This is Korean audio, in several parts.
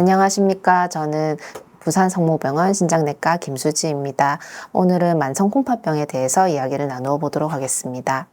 안녕하십니까. 저는 부산 성모병원 신장내과 김수지입니다. 오늘은 만성 콩팥병에 대해서 이야기를 나누어 보도록 하겠습니다.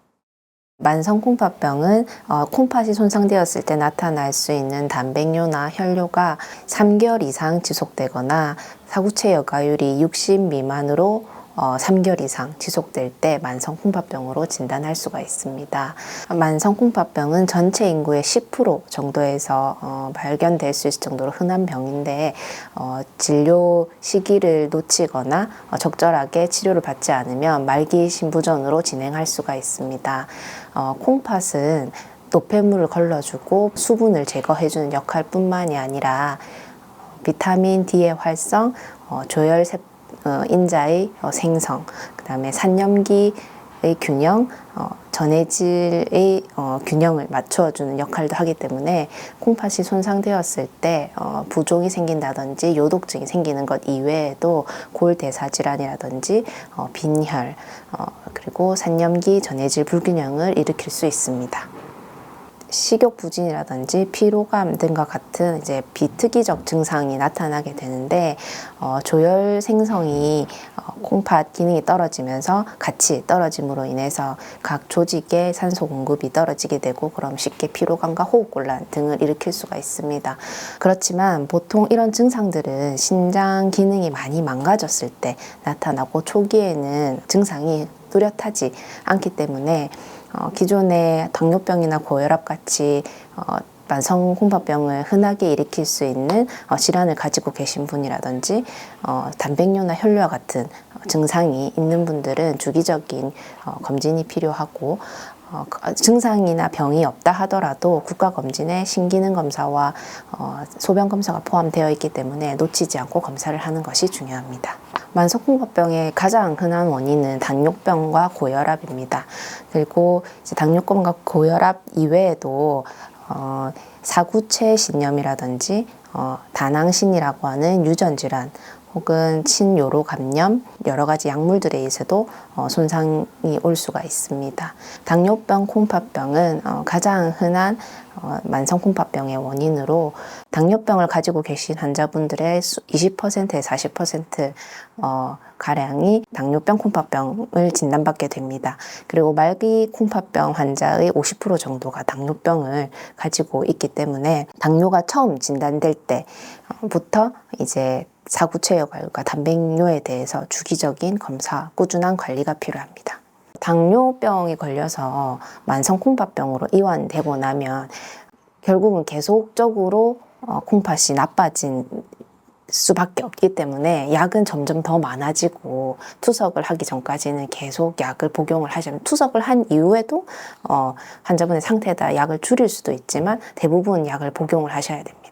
만성 콩팥병은 어, 콩팥이 손상되었을 때 나타날 수 있는 단백뇨나 혈뇨가 3개월 이상 지속되거나 사구체 여과율이 60 미만으로 어, 3개월 이상 지속될 때 만성 콩팥병으로 진단할 수가 있습니다. 만성 콩팥병은 전체 인구의 10% 정도에서 어, 발견될 수 있을 정도로 흔한 병인데 어, 진료 시기를 놓치거나 어, 적절하게 치료를 받지 않으면 말기 신부전으로 진행할 수가 있습니다. 어, 콩팥은 노폐물을 걸러주고 수분을 제거해주는 역할뿐만이 아니라 비타민 D의 활성, 어, 조혈 세, 어, 인자의 어, 생성, 그 다음에 산염기의 균형, 어, 전해질의 어, 균형을 맞춰주는 역할도 하기 때문에 콩팥이 손상되었을 때 어, 부종이 생긴다든지 요독증이 생기는 것 이외에도 골대사 질환이라든지 어, 빈혈 어, 그리고 산염기 전해질 불균형을 일으킬 수 있습니다. 식욕 부진이라든지 피로감 등과 같은 이제 비특이적 증상이 나타나게 되는데 어, 조혈 생성이 어, 콩팥 기능이 떨어지면서 같이 떨어짐으로 인해서 각 조직의 산소 공급이 떨어지게 되고 그럼 쉽게 피로감과 호흡곤란 등을 일으킬 수가 있습니다. 그렇지만 보통 이런 증상들은 신장 기능이 많이 망가졌을 때 나타나고 초기에는 증상이 뚜렷하지 않기 때문에 어, 기존의 당뇨병이나 고혈압 같이 어, 만성 콩팥병을 흔하게 일으킬 수 있는 어, 질환을 가지고 계신 분이라든지 어, 단백뇨나 혈뇨와 같은 증상이 있는 분들은 주기적인 어, 검진이 필요하고 어, 그- 증상이나 병이 없다 하더라도 국가 검진에 신기능 검사와 어, 소변 검사가 포함되어 있기 때문에 놓치지 않고 검사를 하는 것이 중요합니다. 만성 콩팥병의 가장 흔한 원인은 당뇨병과 고혈압입니다. 그리고 당뇨병과 고혈압 이외에도 어, 사구체 신염이라든지 어, 다낭신이라고 하는 유전 질환 혹은 친요로 감염 여러 가지 약물들에 의해서도 어, 손상이 올 수가 있습니다. 당뇨병, 콩팥병은 어, 가장 흔한 어, 만성 콩팥병의 원인으로 당뇨병을 가지고 계신 환자분들의 20%에서 40% 어, 가량이 당뇨병, 콩팥병을 진단받게 됩니다. 그리고 말기 콩팥병 환자의 50% 정도가 당뇨병을 가지고 있기 때문에 당뇨가 처음 진단될 때부터 이제 사구체 여과율과 단백뇨에 대해서 주기적인 검사, 꾸준한 관리가 필요합니다. 당뇨병이 걸려서 만성 콩팥병으로 이완되고 나면 결국은 계속적으로 어, 콩팥이 나빠진 수밖에 없기 때문에 약은 점점 더 많아지고 투석을 하기 전까지는 계속 약을 복용을 하시면 투석을 한 이후에도 어, 환자분의 상태에다 약을 줄일 수도 있지만 대부분 약을 복용을 하셔야 됩니다.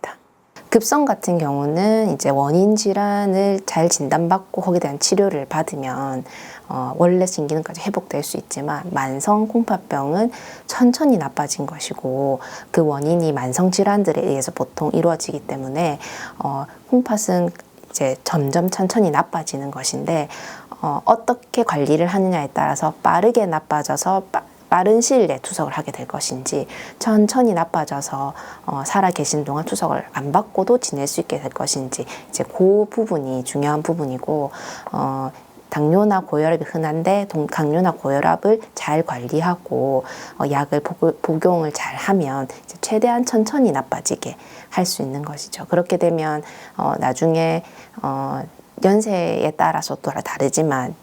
급성 같은 경우는 이제 원인 질환을 잘 진단받고 거기에 대한 치료를 받으면 어, 원래 신기능까지 회복될 수 있지만 만성 콩팥병은 천천히 나빠진 것이고 그 원인이 만성 질환들에 의해서 보통 이루어지기 때문에 어, 콩팥은 이제 점점 천천히 나빠지는 것인데 어, 어떻게 관리를 하느냐에 따라서 빠르게 나빠져서 빠, 빠른 시일 내에 투석을 하게 될 것인지 천천히 나빠져서 어, 살아 계신 동안 투석을 안 받고도 지낼 수 있게 될 것인지 이제 그 부분이 중요한 부분이고 어, 당뇨나 고혈압이 흔한데 동- 당뇨나 고혈압을 잘 관리하고 어, 약을 복, 복용을 잘 하면 이제 최대한 천천히 나빠지게 할 수 있는 것이죠. 그렇게 되면 어, 나중에 어, 연세에 따라서 또 다르지만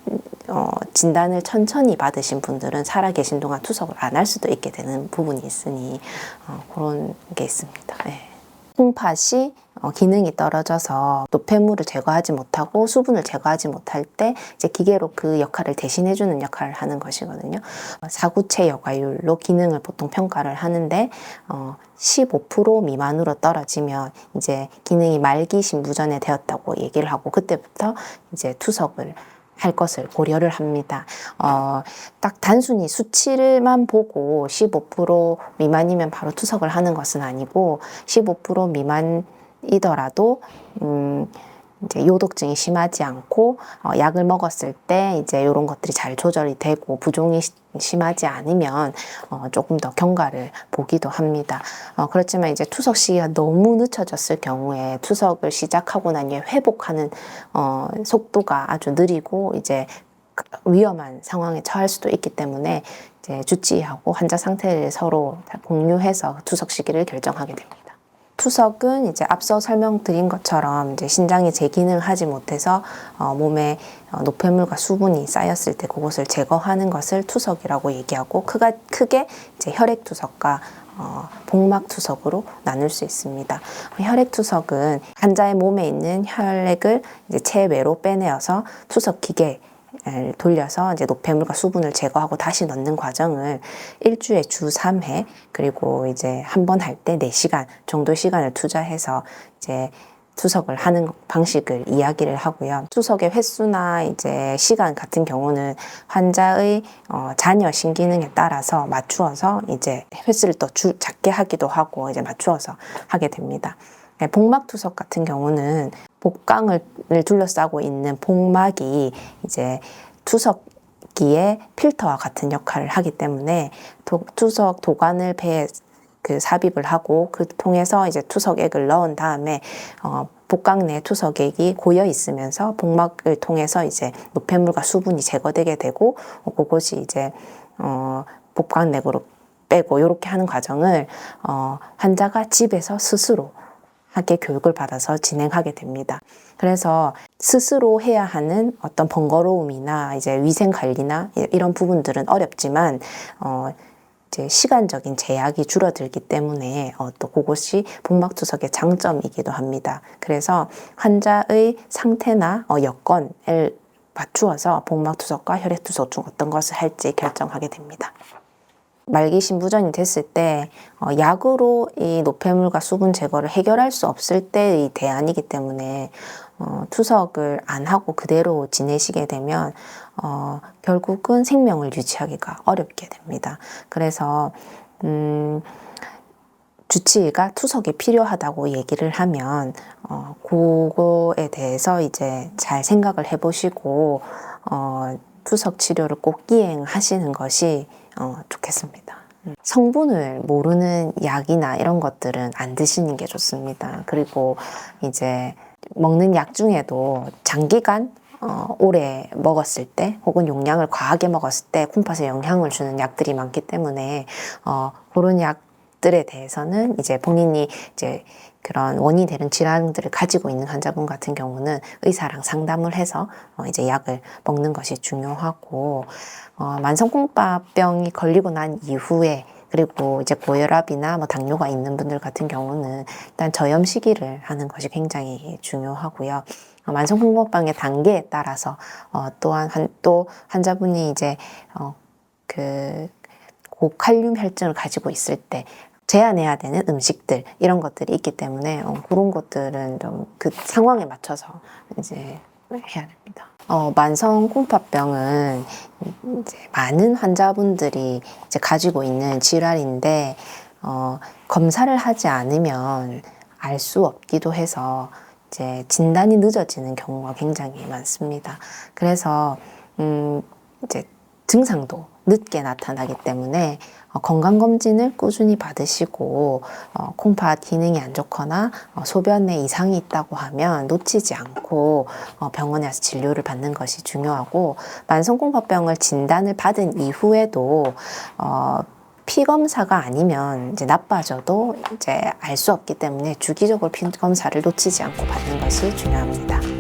어, 진단을 천천히 받으신 분들은 살아 계신 동안 투석을 안 할 수도 있게 되는 부분이 있으니 어, 그런 게 있습니다. 네. 콩팥이 어, 기능이 떨어져서 노폐물을 제거하지 못하고 수분을 제거하지 못할 때 이제 기계로 그 역할을 대신해주는 역할을 하는 것이거든요. 어, 사구체 여과율로 기능을 보통 평가를 하는데 어, 15% 미만으로 떨어지면 이제 기능이 말기 신부전에 되었다고 얘기를 하고 그때부터 이제 투석을 할 것을 고려를 합니다. 어, 딱 단순히 수치를만 보고 15% 미만이면 바로 투석을 하는 것은 아니고 15% 미만이더라도 음, 이제 요독증이 심하지 않고 어, 약을 먹었을 때 이제 이런 것들이 잘 조절이 되고 부종이 시- 심하지 않으면 어, 조금 더 경과를 보기도 합니다. 어, 그렇지만 이제 투석 시기가 너무 늦춰졌을 경우에 투석을 시작하고 난 뒤에 회복하는 어, 속도가 아주 느리고 이제 위험한 상황에 처할 수도 있기 때문에 이제 주치의하고 환자 상태를 서로 다 공유해서 투석 시기를 결정하게 됩니다. 투석은 이제 앞서 설명드린 것처럼 이제 신장이 재기능을 하지 못해서 어, 몸에 어, 노폐물과 수분이 쌓였을 때 그것을 제거하는 것을 투석이라고 얘기하고 크가, 크게 이제 혈액 투석과 어, 복막 투석으로 나눌 수 있습니다. 혈액 투석은 환자의 몸에 있는 혈액을 이제 체외로 빼내어서 투석 기계 를 돌려서 이제 노폐물과 수분을 제거하고 다시 넣는 과정을 일주에 주 3회 그리고 이제 한 번 할 때 4시간 정도 시간을 투자해서 이제 투석을 하는 방식을 이야기를 하고요. 투석의 횟수나 이제 시간 같은 경우는 환자의 어, 잔여 신기능에 따라서 맞추어서 이제 횟수를 또 주, 작게 하기도 하고 이제 맞추어서 하게 됩니다. 네, 복막 투석 같은 경우는 복강을 둘러싸고 있는 복막이 이제 투석기의 필터와 같은 역할을 하기 때문에 도, 투석 도관을 배에 그 삽입을 하고 그 통해서 이제 투석액을 넣은 다음에 어, 복강 내 투석액이 고여 있으면서 복막을 통해서 이제 노폐물과 수분이 제거되게 되고 어, 그것이 이제 어, 복강 내으로 빼고 이렇게 하는 과정을 어, 환자가 집에서 스스로 하게 교육을 받아서 진행하게 됩니다. 그래서 스스로 해야 하는 어떤 번거로움이나 이제 위생 관리나 이런 부분들은 어렵지만 어 이제 시간적인 제약이 줄어들기 때문에 어, 또 그것이 복막투석의 장점이기도 합니다. 그래서 환자의 상태나 어, 여건을 맞추어서 복막투석과 혈액투석 중 어떤 것을 할지 결정하게 됩니다. 말기 신부전이 됐을 때 어, 약으로 이 노폐물과 수분 제거를 해결할 수 없을 때의 대안이기 때문에 어, 투석을 안 하고 그대로 지내시게 되면 어, 결국은 생명을 유지하기가 어렵게 됩니다. 그래서 음, 주치의가 투석이 필요하다고 얘기를 하면 어, 그거에 대해서 이제 잘 생각을 해보시고 어, 투석 치료를 꼭 이행하시는 것이 어, 좋겠습니다. 음. 성분을 모르는 약이나 이런 것들은 안 드시는 게 좋습니다. 그리고 이제 먹는 약 중에도 장기간 어, 오래 먹었을 때 혹은 용량을 과하게 먹었을 때 콩팥에 영향을 주는 약들이 많기 때문에 어, 그런 약 들에 대해서는 이제 본인이 이제 그런 원인이 되는 질환들을 가지고 있는 환자분 같은 경우는 의사랑 상담을 해서 어, 이제 약을 먹는 것이 중요하고 어, 만성콩팥병이 걸리고 난 이후에 그리고 이제 고혈압이나 뭐 당뇨가 있는 분들 같은 경우는 일단 저염 시기를 하는 것이 굉장히 중요하고요. 어, 만성콩팥병의 단계에 따라서 어, 또한 한, 또 환자분이 이제 어, 그 고칼륨 혈증을 가지고 있을 때 제한해야 되는 음식들 이런 것들이 있기 때문에 어, 그런 것들은 좀 그 상황에 맞춰서 이제 해야 됩니다. 어, 만성 콩팥병은 이제 많은 환자분들이 이제 가지고 있는 질환인데 어, 검사를 하지 않으면 알 수 없기도 해서 이제 진단이 늦어지는 경우가 굉장히 많습니다. 그래서 음, 이제 증상도 늦게 나타나기 때문에 어, 건강검진을 꾸준히 받으시고 어, 콩팥 기능이 안 좋거나 어, 소변에 이상이 있다고 하면 놓치지 않고 어, 병원에 와서 진료를 받는 것이 중요하고 만성콩팥병을 진단을 받은 이후에도 어, 피 검사가 아니면 이제 나빠져도 이제 알 수 없기 때문에 주기적으로 피 검사를 놓치지 않고 받는 것이 중요합니다.